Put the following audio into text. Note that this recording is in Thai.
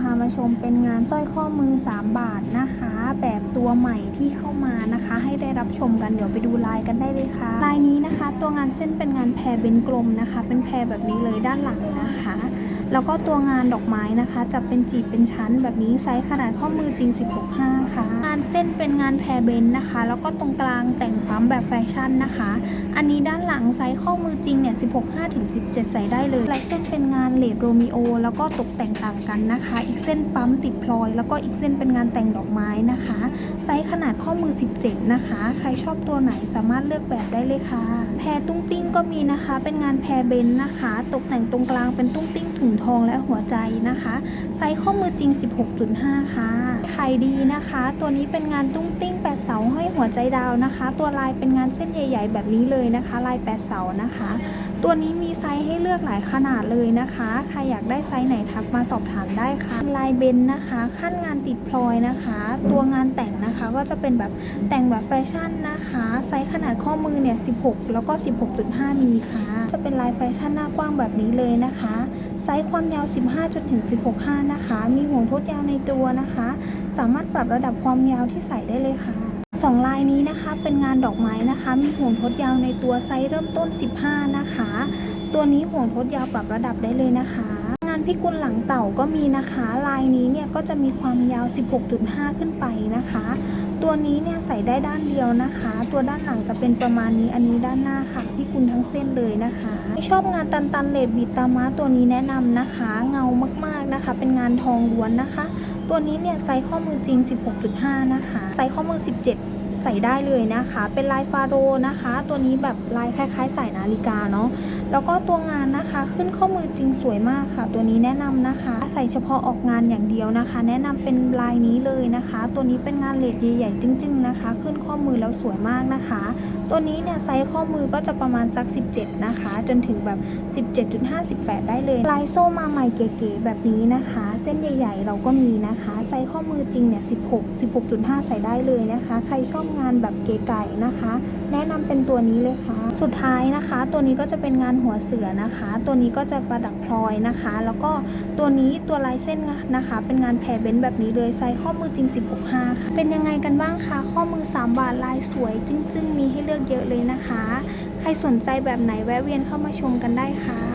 พามาชมเป็นงานสร้อยข้อมือ 3 บาทนะคะ แบบตัวใหม่ที่เข้ามานะคะ ให้ได้รับชมกันเดี๋ยวไปดูลายกันได้เลยค่ะ ลายนี้นะคะ ตัวงานเส้นเป็นงานแพรเบนกลมนะคะ เป็นแพรแบบนี้เลยด้านหลังนะคะ แล้วก็ตัวงานดอกไม้นะคะจะเป็นจีบเป็นชั้นแบบนี้ไซส์ขนาดข้อมือจริง 16.5 ค่ะ งานเส้นเป็นงานแพรเบนนะคะ แล้วก็ตรงกลางแต่งปั๊มแบบแฟชั่นนะคะ อันนี้ด้านหลังไซส์ข้อมือจริงเนี่ย 16.5ถึง17 ใส่ได้เลยลายเส้นเป็นงานเลดโรมิโอ แล้วก็ตกแต่งต่างกันนะคะ อีกเส้นปั๊มติดพลอย แล้วก็อีกเส้นเป็นงานแต่งดอกไม้นะคะ ไซส์ขนาดข้อมือ 17 นะคะ ใครชอบตัวไหนสามารถเลือกแบบได้เลยค่ะ แพรตุ้งติ้งก็มีนะคะ เป็นงานแพรเบนนะคะ ตกแต่งตรงกลางเป็นตุ้งติ้งถุงทองและหัวใจนะคะ ไซส์ข้อมือจริง 16.5 ค่ะขายดีนะคะ ตัวนี้เป็นงานตุ้งติ้งแปดเสาห้อยหัวใจดาวนะคะ ตัวลายเป็นงานเส้นใหญ่ ๆ แบบนี้เลยนะคะ ลายแปดเสานะคะ ตัวนี้มีไซส์ให้เลือกหลายขนาดเลยนะคะ ใครอยากได้ไซส์ไหนทักมาสอบถามได้ค่ะ ลายเบนนะคะ ขั้นงานติดพลอยนะคะ ตัวงานแต่งนะคะก็จะเป็นแบบแต่งแบบแฟชั่นนะคะ ไซส์ขนาดข้อมือเนี่ย 16 แล้วก็ 16.5 มีค่ะ จะเป็นลายแฟชั่นหน้ากว้างแบบนี้เลยนะคะ ไซส์ความยาว 15จนถึง16.5นะคะ มีห่วงทดยาวในตัวนะคะ สามารถปรับระดับความยาวที่ใส่ได้เลยค่ะสองลายนี้นะคะเป็นงานดอกไม้นะคะ มีห่วงทดยาวในตัวไซส์เริ่มต้น 15 นะคะ ตัวนี้ห่วงทดยาวปรับระดับได้เลยนะคะานพิกุลหลังเต่าก็มีนะคะ ลายนี้เนี่ยก็จะมีความยาว 16.5 ขึ้นไปนะคะ ตัวนี้เนี่ยใส่ได้ด้านเดียวนะคะ ตัวด้านหลังจะเป็นประมาณนี้อันนี้ด้านหน้าค่ะพิกุลทั้งเส้นเลยนะคะไม่ชอบงานตันตันเลดบิตามาตัวนี้แนะนำนะคะ เงามากๆนะคะ เป็นงานทองล้วนนะคะ ตัวนี้เนี่ยไซส์ข้อมือจริง 16.5 นะคะไซส์ข้อมือ 17ใส่ได้เลยนะคะ เป็นลายฟาโรนะคะ ตัวนี้แบบลายคล้ายๆสายนาฬิกาเนาะแล้วก็ตัวงานนะคะขึ้นข้อมือจริงสวยมากค่ะ ตัวนี้แนะนำนะคะ ใส่เฉพาะออกงานอย่างเดียวนะคะ แนะนำเป็นลายนี้เลยนะคะ ตัวนี้เป็นงานเลดใหญ่ๆจริง ๆนะคะ ขึ้นข้อมือแล้วสวยมากนะคะ ตัวนี้เนี่ยไซส์ข้อมือก็จะประมาณสัก 17 นะคะ จนถึงแบบ17.5 18ได้เลยลายโซ่มาใหม่เก๋ๆแบบนี้นะคะ เส้นใหญ่ ๆ เราก็มีนะคะไซส์ข้อมือจริงเนี่ย16 16.5 ใส่ได้เลยนะคะ ใครชอบงานแบบเก๋ไก่นะคะ แนะนำเป็นตัวนี้เลยค่ะ สุดท้ายนะคะ ตัวนี้ก็จะเป็นงานหัวเสือนะคะ ตัวนี้ก็จะประดับพลอยนะคะ แล้วก็ตัวนี้ตัวลายเส้นนะคะ เป็นงานแผ่เบนแบบนี้เลยไซส์ข้อมือจริง 16.5 ค่ะ เป็นยังไงกันบ้างคะข้อมือ 3 บาทลายสวยจึ้งๆ มีให้เลือกเยอะเลยนะคะ ใครสนใจแบบไหนแวะเวียนเข้ามาชมกันได้ค่ะ